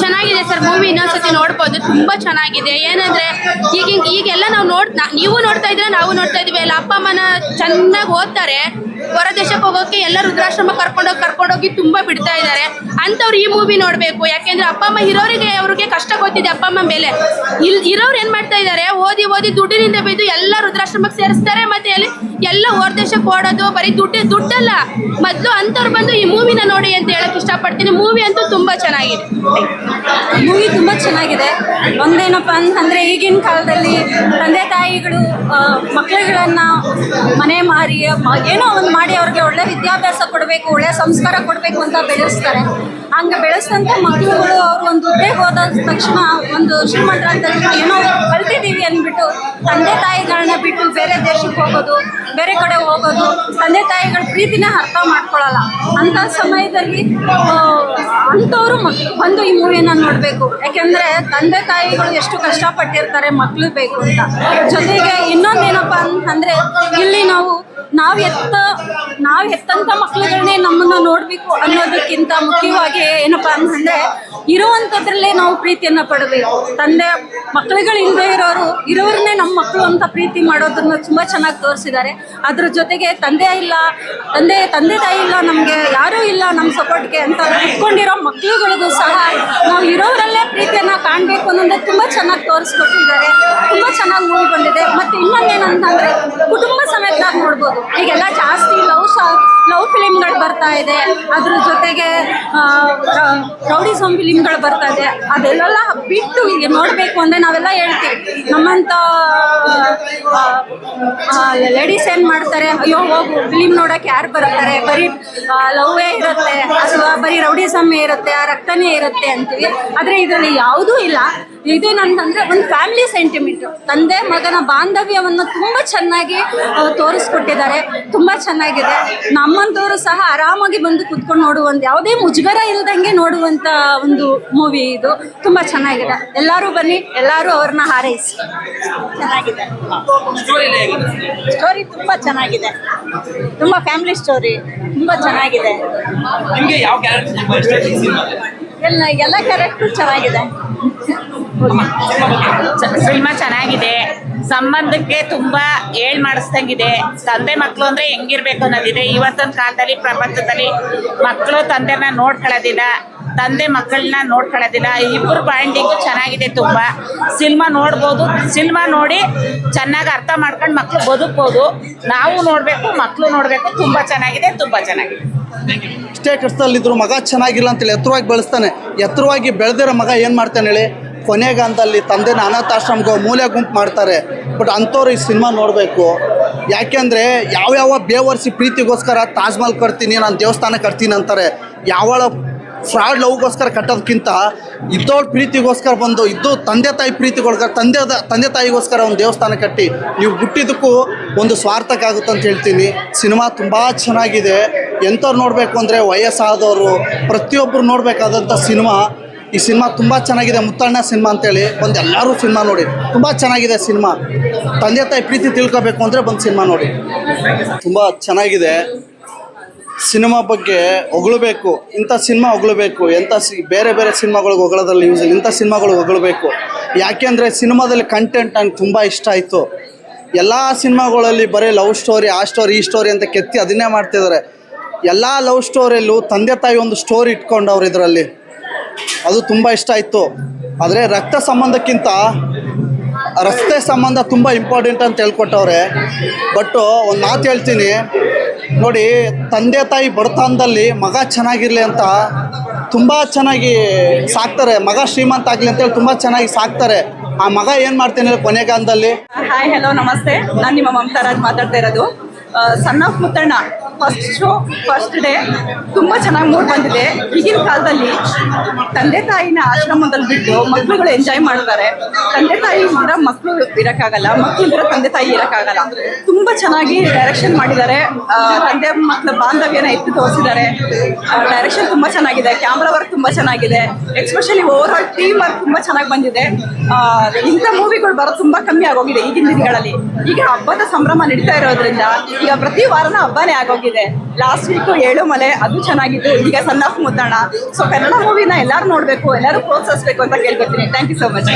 ಚೆನ್ನಾಗಿದೆ sir movie ಇನ್ನೊಂದ್ಸತಿ ನೋಡ್ಬೋದು. ತುಂಬಾ ಚೆನ್ನಾಗಿದೆ. ಏನಂದ್ರೆ, ಈಗ ಈಗೆಲ್ಲ ನಾವು ನೋಡ್ ನೀವು ನೋಡ್ತಾ ಇದ್ರೆ ನಾವು ನೋಡ್ತಾ ಇದೀವಿ. ಎಲ್ಲ ಅಪ್ಪ, ಅಮ್ಮನ ಚೆನ್ನಾಗಿ ಓದ್ತಾರೆ. ಹೊರ ದೇಶಕ್ಕೆ ಹೋಗೋಕೆ ಎಲ್ಲ ರುದ್ರಾಶ್ರಮ ಕರ್ಕೊಂಡೋಗಿ ಕರ್ಕೊಂಡೋಗಿ ತುಂಬಾ ಬಿಡ್ತಾ ಇದ್ದಾರೆ ಅಂತವ್ರು ಈ ಮೂವಿ ನೋಡ್ಬೇಕು. ಯಾಕೆಂದ್ರೆ ಅಪ್ಪ, ಅಮ್ಮ ಇರೋರಿಗೆ ಅವ್ರಿಗೆ ಕಷ್ಟ ಗೊತ್ತಿದೆ ಅಪ್ಪ, ಅಮ್ಮ ಮೇಲೆ. ಇಲ್, ಇರೋರು ಏನ್ ಮಾಡ್ತಾ ಇದ್ದಾರೆ ಓದಿ ಓದಿ ದುಡ್ಡಿನಿಂದ ಬಿದ್ದು ಎಲ್ಲ ರುದ್ರಾಶ್ರಮಕ್ಕೆ ಸೇರಿಸ್ತಾರೆ ಮತ್ತೆ ಅಲ್ಲಿ ಎಲ್ಲ ಹೊರ ದೇಶಕ್ಕೆ ಓಡೋದು, ಬರೀ ದುಡ್ಡು, ದುಡ್ಡಲ್ಲ. ಮೊದ್ಲು ಅಂತವ್ರು ಬಂದು ಈ ಮೂವಿನ ನೋಡಿ ಅಂತ ಹೇಳಕ್ ಇಷ್ಟಪಡ್ತೀನಿ. ಮೂವಿ ಅಂತೂ ತುಂಬಾ ಚೆನ್ನಾಗಿದೆ. ಮೂವಿ ತುಂಬ ಚೆನ್ನಾಗಿದೆ. ಒಂದೇನಪ್ಪ ಅಂತಂದರೆ ಈಗಿನ ಕಾಲದಲ್ಲಿ ತಂದೆ ತಾಯಿಗಳು ಮಕ್ಕಳುಗಳನ್ನು ಮನೆ ಮಾರಿ ಏನೋ ಒಂದು ಮಾಡಿ ಅವ್ರಿಗೆ ಒಳ್ಳೆ ವಿದ್ಯಾಭ್ಯಾಸ ಕೊಡಬೇಕು, ಒಳ್ಳೆ ಸಂಸ್ಕಾರ ಕೊಡಬೇಕು ಅಂತ ಬೆಳೆಸ್ತಾರೆ. ಹಂಗೆ ಬೆಳೆಸಿದಂಥ ಮಕ್ಕಳುಗಳು ಅವರು ಒಂದು ಹುದ್ದೆಗೆ ಹೋದ ತಕ್ಷಣ ಒಂದು ಶ್ರೀಮಂತರಾದ ತಕ್ಷಣ ಏನೋ ಕಲ್ತಿದ್ದೀವಿ ಅಂದ್ಬಿಟ್ಟು ತಂದೆ ತಾಯಿಗಳನ್ನ ಬಿಟ್ಟು ಬೇರೆ ದೇಶಕ್ಕೆ ಹೋಗೋದು, ಬೇರೆ ಕಡೆ ಹೋಗೋದು, ತಂದೆ ತಾಯಿಗಳ ಪ್ರೀತಿನ ಅರ್ಥ ಮಾಡ್ಕೊಳ್ಳಲ್ಲ ಅಂಥ ಸಮಯದಲ್ಲಿ ಅಂಥವ್ರು ಮಕ್ ಬಂದು ಈ ಮೂವಿನ ನೋಡಬೇಕು. ಯಾಕೆಂದರೆ ತಂದೆ ತಾಯಿಗಳು ಎಷ್ಟು ಕಷ್ಟಪಟ್ಟಿರ್ತಾರೆ ಮಕ್ಕಳು ಬೇಕು ಅಂತ. ಜೊತೆಗೆ ಇಲ್ಲಿ ನಾವು ಎತ್ತ, ನಾವ್ ಎತ್ತಂತ ಮಕ್ಳುಗಳನ್ನೇ ನಮ್ಮನ್ನ ನೋಡ್ಬೇಕು ಅನ್ನೋದಕ್ಕಿಂತ ಮುಖ್ಯವಾಗಿ ಏನಪ್ಪಾ ಅಂತಂದ್ರೆ ಇರುವಂತದ್ರಲ್ಲೇ ನಾವು ಪ್ರೀತಿಯನ್ನ ಪಡಬೇಕು. ತಂದೆ, ಮಕ್ಳುಗಳು ಇಲ್ಲದೆ ಇರೋರು ಇರೋರನ್ನೇ ನಮ್ಮ ಮಕ್ಕಳು ಅಂತ ಪ್ರೀತಿ ಮಾಡೋದನ್ನ ತುಂಬಾ ಚೆನ್ನಾಗಿ ತೋರಿಸಿದ್ದಾರೆ. ಅದ್ರ ಜೊತೆಗೆ ತಂದೆ ಇಲ್ಲ, ತಂದೆ ತಂದೆ ತಾಯಿ ಇಲ್ಲ, ನಮಗೆ ಯಾರೂ ಇಲ್ಲ ನಮ್ಮ ಸಪೋರ್ಟ್ಗೆ ಅಂತ ಇಟ್ಕೊಂಡಿರೋ ಮಕ್ಳುಗಳಿಗೂ ಸಹ ನಾವು ಇರೋರಲ್ಲೇ ಪ್ರೀತಿಯನ್ನ ಕಾಣಬೇಕು ಅನ್ನೋದು ತುಂಬಾ ಚೆನ್ನಾಗಿ ತೋರಿಸ್ಕೊಟ್ಟಿದ್ದಾರೆ. ತುಂಬಾ ಚೆನ್ನಾಗಿ ಮೂವಿ ಬಂದಿದೆ. ಮತ್ತೆ ಇನ್ನೊಂದೇನಂತಂದ್ರೆ ಸಮೇತರಾಗಿ ನೋಡ್ಬೋದು ಈಗೆಲ್ಲ ಜಾಸ್ತಿ ಲವ್ ಸಾ ಲವ್ ಫಿಲಿಮ್ಗಳು ಬರ್ತಾ ಇದೆ. ಅದ್ರ ಜೊತೆಗೆ ರೌಡಿಸಮ್ ಫಿಲಿಮ್ಗಳು ಬರ್ತಾ ಇದೆ. ಅದೆಲ್ಲ ಬಿಟ್ಟು ಈಗ ನೋಡಬೇಕು ಅಂದರೆ ನಾವೆಲ್ಲ ಹೇಳ್ತೀವಿ. ನಮ್ಮಂಥ ಲೇಡೀಸ್ ಏನು ಮಾಡ್ತಾರೆ? ಅಯ್ಯೋ, ಹೋಗು, ಫಿಲಿಮ್ ನೋಡೋಕೆ ಯಾರು ಬರ್ತಾರೆ? ಬರೀ ಲವ್ವೇ ಇರುತ್ತೆ ಅಥವಾ ಬರೀ ರೌಡಿಸಮ್ಮೇ ಇರುತ್ತೆ, ಆ ರಕ್ತನೇ ಇರುತ್ತೆ ಅಂತೀವಿ. ಆದರೆ ಇದರಲ್ಲಿ ಯಾವುದೂ ಇಲ್ಲ. ಇದೇನಂತಂದರೆ ಒಂದು ಫ್ಯಾಮಿಲಿ ಸೆಂಟಿಮೆಂಟು ತಂದೆ, ಮಗನ ಬಾಂಧವ್ಯವನ್ನು ತುಂಬ ಚೆನ್ನಾಗಿ ತೋರಿಸ್ಕೊಟ್ಟಿದ್ದಾರೆ. ತುಂಬ ಚೆನ್ನಾಗಿದೆ. ನಮ್ಮಂಥವರು ಸಹ ಆರಾಮಾಗಿ ಬಂದು ಕುತ್ಕೊಂಡು ನೋಡುವಂತ ಯಾವುದೇ ಮುಜುಗರ ಇಲ್ದಂಗೆ ನೋಡುವಂತ ಒಂದು ಮೂವಿ ಇದು. ತುಂಬಾ ಚೆನ್ನಾಗಿದೆ. ಎಲ್ಲರೂ ಬನ್ನಿ ಎಲ್ಲರೂ ಅವ್ರನ್ನ ಹಾರೈಸಿ. ಚೆನ್ನಾಗಿದೆ. ಸ್ಟೋರಿ ತುಂಬಾ ಚೆನ್ನಾಗಿದೆ. ತುಂಬಾ ಫ್ಯಾಮಿಲಿ ಸ್ಟೋರಿ ತುಂಬಾ ಚೆನ್ನಾಗಿದೆ. ಎಲ್ಲ ಎಲ್ಲ ಕ್ಯಾರೆಕ್ಟರ್ ಚೆನ್ನಾಗಿದೆ. ಸಿನಿಮಾ ಚೆನ್ನಾಗಿದೆ. ಸಂಬಂಧಕ್ಕೆ ತುಂಬಾ ಏಳ್ ಮಾಡಿಸ್ದಂಗಿದೆ. ತಂದೆ ಮಕ್ಕಳು ಅಂದ್ರೆ ಹೆಂಗಿರ್ಬೇಕು ಅನ್ನೋದಿದೆ. ಇವತ್ತಿನ ಕಾಲದಲ್ಲಿ, ಪ್ರಪಂಚದಲ್ಲಿ ಮಕ್ಕಳು ತಂದೆನ ನೋಡ್ಕೊಳ್ಳೋದಿಲ್ಲ, ತಂದೆ ಮಕ್ಕಳನ್ನ ನೋಡ್ಕೊಳ್ಳೋದಿಲ್ಲ. ಇಬ್ಬರು ಬಾಂಡಿಂಗು ಚೆನ್ನಾಗಿದೆ ತುಂಬ. ಸಿನಿಮಾ ನೋಡ್ಬೋದು. ಸಿನಿಮಾ ನೋಡಿ ಚೆನ್ನಾಗಿ ಅರ್ಥ ಮಾಡ್ಕೊಂಡು ಮಕ್ಕಳು ಬದುಕ್ಬೋದು. ನಾವು ನೋಡಬೇಕು ಮಕ್ಕಳು ನೋಡಬೇಕು. ತುಂಬ ಚೆನ್ನಾಗಿದೆ ತುಂಬ ಚೆನ್ನಾಗಿದೆ. ಇಷ್ಟೇ ಕಷ್ಟದಲ್ಲಿದ್ರು ಮಗ ಚೆನ್ನಾಗಿಲ್ಲ ಅಂತೇಳಿ ಎತ್ತರವಾಗಿ ಬೆಳೆಸ್ತಾನೆ. ಎತ್ತರವಾಗಿ ಬೆಳೆದಿರೋ ಮಗ ಏನು ಮಾಡ್ತಾನೆ ಹೇಳಿ? ಕೊನೆಗಾಲದಲ್ಲಿ ತಂದೆನ ಅನಾಥಾಶ್ರಮಕ್ಕೆ ಮೂಲೆ ಗುಂಪು ಮಾಡ್ತಾರೆ. ಬಟ್ ಅಂಥವ್ರು ಈ ಸಿನಿಮಾ ನೋಡಬೇಕು. ಯಾಕೆಂದರೆ ಯಾವ್ಯಾವ ಬೇವರ್ಸಿ ಪ್ರೀತಿಗೋಸ್ಕರ ತಾಜ್ ಮಹಲ್ ಕಟ್ತೀನಿ, ನಾನು ದೇವಸ್ಥಾನ ಕಟ್ತೀನಿ ಅಂತಾರೆ. ಯಾವಳ ಫ್ರಾಡ್ ಲವ್ಗೋಸ್ಕರ ಕಟ್ಟೋದಕ್ಕಿಂತ ಇದ್ದವ್ರ ಪ್ರೀತಿಗೋಸ್ಕರ ಬಂದು, ಇದ್ದು ತಂದೆ ತಾಯಿ ಪ್ರೀತಿಗೋಸ್ಕರ ತಂದೆ ತಂದೆ ತಾಯಿಗೋಸ್ಕರ ಒಂದು ದೇವಸ್ಥಾನ ಕಟ್ಟಿ, ನೀವು ಹುಟ್ಟಿದ್ದಕ್ಕೂ ಒಂದು ಸ್ವಾರ್ಥಕ್ಕಾಗುತ್ತೆ ಅಂತ ಹೇಳ್ತೀನಿ. ಸಿನಿಮಾ ತುಂಬ ಚೆನ್ನಾಗಿದೆ. ಎಂಥವ್ರು ನೋಡಬೇಕು ಅಂದರೆ ವಯಸ್ಸಾದವರು ಪ್ರತಿಯೊಬ್ಬರು ನೋಡಬೇಕಾದಂಥ ಸಿನಿಮಾ ಈ ಸಿನಿಮಾ ತುಂಬ ಚೆನ್ನಾಗಿದೆ. ಮುತ್ತಣ್ಣ ಸಿನಿಮಾ ಅಂತೇಳಿ ಬಂದು ಎಲ್ಲರೂ ಸಿನಿಮಾ ನೋಡಿ. ತುಂಬ ಚೆನ್ನಾಗಿದೆ ಸಿನಿಮಾ. ತಂದೆ ತಾಯಿ ಪ್ರೀತಿ ತಿಳ್ಕೊಬೇಕು ಅಂದರೆ ಬಂದು ಸಿನಿಮಾ ನೋಡಿ. ತುಂಬ ಚೆನ್ನಾಗಿದೆ. ಸಿನಿಮಾ ಬಗ್ಗೆ ಹೊಗಳಬೇಕು. ಇಂಥ ಸಿನಿಮಾ ಹೊಗಳಬೇಕು. ಎಂಥ ಸಿ, ಬೇರೆ ಬೇರೆ ಸಿನಿಮಾಗಳಿಗೆ ಹೊಗಳೋದ್ರಲ್ಲಿ ಯೂಸ್ ಇಂಥ ಸಿನಿಮಾಗಳು ಹೊಗಳಬೇಕು. ಯಾಕೆಂದರೆ ಸಿನಿಮಾದಲ್ಲಿ ಕಂಟೆಂಟ್ ನಂಗೆ ತುಂಬ ಇಷ್ಟ ಆಯಿತು. ಎಲ್ಲ ಸಿನಿಮಾಗಳಲ್ಲಿ ಬರೀ ಲವ್ ಸ್ಟೋರಿ ಆ ಸ್ಟೋರಿ ಈ ಸ್ಟೋರಿ ಅಂತ ಕೆತ್ತಿ ಅದನ್ನೇ ಮಾಡ್ತಿದ್ದಾರೆ ಎಲ್ಲ ಲವ್ ಸ್ಟೋರಿಯಲ್ಲೂ ತಂದೆ ತಾಯಿ ಒಂದು ಸ್ಟೋರಿ ಇಟ್ಕೊಂಡವ್ರು ಇದರಲ್ಲಿ. ಅದು ತುಂಬ ಇಷ್ಟ ಆಯಿತು. ಆದರೆ ರಕ್ತ ಸಂಬಂಧಕ್ಕಿಂತ ರಸ್ತೆ ಸಂಬಂಧ ತುಂಬ ಇಂಪಾರ್ಟೆಂಟ್ ಅಂತ ಹೇಳ್ಕೊಟ್ಟವ್ರೆ. ಬಟ್ಟು ಒಂದು ಮಾತು ಹೇಳ್ತೀನಿ. ನೋಡಿ, ತಂದೆ ತಾಯಿ ಬಡತನದಲ್ಲಿ ಮಗ ಚೆನ್ನಾಗಿರಲಿ ಅಂತ ತುಂಬ ಚೆನ್ನಾಗಿ ಸಾಕ್ತಾರೆ. ಮಗ ಶ್ರೀಮಂತ ಆಗಲಿ ಅಂತೇಳಿ ತುಂಬ ಚೆನ್ನಾಗಿ ಸಾಕ್ತಾರೆ. ಆ ಮಗ ಏನು ಮಾಡ್ತೇನೆ ಕೊನೆಗಾಲದಲ್ಲಿ ಹಾಯ್ ಹಲೋ ನಮಸ್ತೆ. ನಾನು ನಿಮ್ಮ ಮಮತಾ ರಾಜ್ ಮಾತಾಡ್ತಾ ಇರೋದು. ಸಣ್ಣ Muthanna first show first day ತುಂಬ ಚೆನ್ನಾಗಿ ಮೂಡ್ ಬಂದಿದೆ. ಈಗಿನ ಕಾಲದಲ್ಲಿ ತಂದೆ ತಾಯಿನ ಆಶ್ರಮದಲ್ಲಿ ಬಿಟ್ಟು ಮಕ್ಕಳುಗಳು ಎಂಜಾಯ್ ಮಾಡ್ತಾರೆ. ತಂದೆ ತಾಯಿ ಇರ ಮಕ್ಕಳು ಇರೋಕ್ಕಾಗಲ್ಲ ಮಕ್ಕಳು ಇದ್ರ ತಂದೆ ತಾಯಿ ಇರೋಕ್ಕಾಗಲ್ಲ. ತುಂಬ ಚೆನ್ನಾಗಿ ಡೈರೆಕ್ಷನ್ ಮಾಡಿದ್ದಾರೆ. ತಂದೆ ಮಕ್ಕಳ ಬಾಂಧವ್ಯನ ಎತ್ತಿ ತೋರಿಸಿದ್ದಾರೆ. ಡೈರೆಕ್ಷನ್ ತುಂಬ ಚೆನ್ನಾಗಿದೆ. ಕ್ಯಾಮ್ರಾ ವರ್ಕ್ ತುಂಬ ಚೆನ್ನಾಗಿದೆ. Especially over all team work ತುಂಬ ಚೆನ್ನಾಗಿ ಬಂದಿದೆ. ಇಂಥ ಮೂವಿಗಳು ಬರೋದು ತುಂಬ ಕಮ್ಮಿ ಆಗೋಗಿದೆ ಈಗಿನ ದಿನಗಳಲ್ಲಿ. ಈಗ ಹಬ್ಬದ ಸಂಭ್ರಮ ನಡೀತಾ ಇರೋದ್ರಿಂದ ಈಗ ಪ್ರತಿ ವಾರನೂ ಹಬ್ಬನೇ ಆಗೋಗಿದೆ. ಚೆನ್ನಾಗಿದೆ. ಲಾಸ್ಟ್ ವೀಕ್ ಏಳು ಮಲೆ, ಅದು ಚೆನ್ನಾಗಿತ್ತು. ಈಗ son of Muddana. So Kannada ಮೂವಿನ ಎಲ್ಲರೂ ನೋಡಬೇಕು, ಎಲ್ಲರೂ ಪ್ರೋತ್ಸಾಹಿಸಬೇಕು ಅಂತ ಕೇಳ್ಕೊತೀನಿ. Thank you so much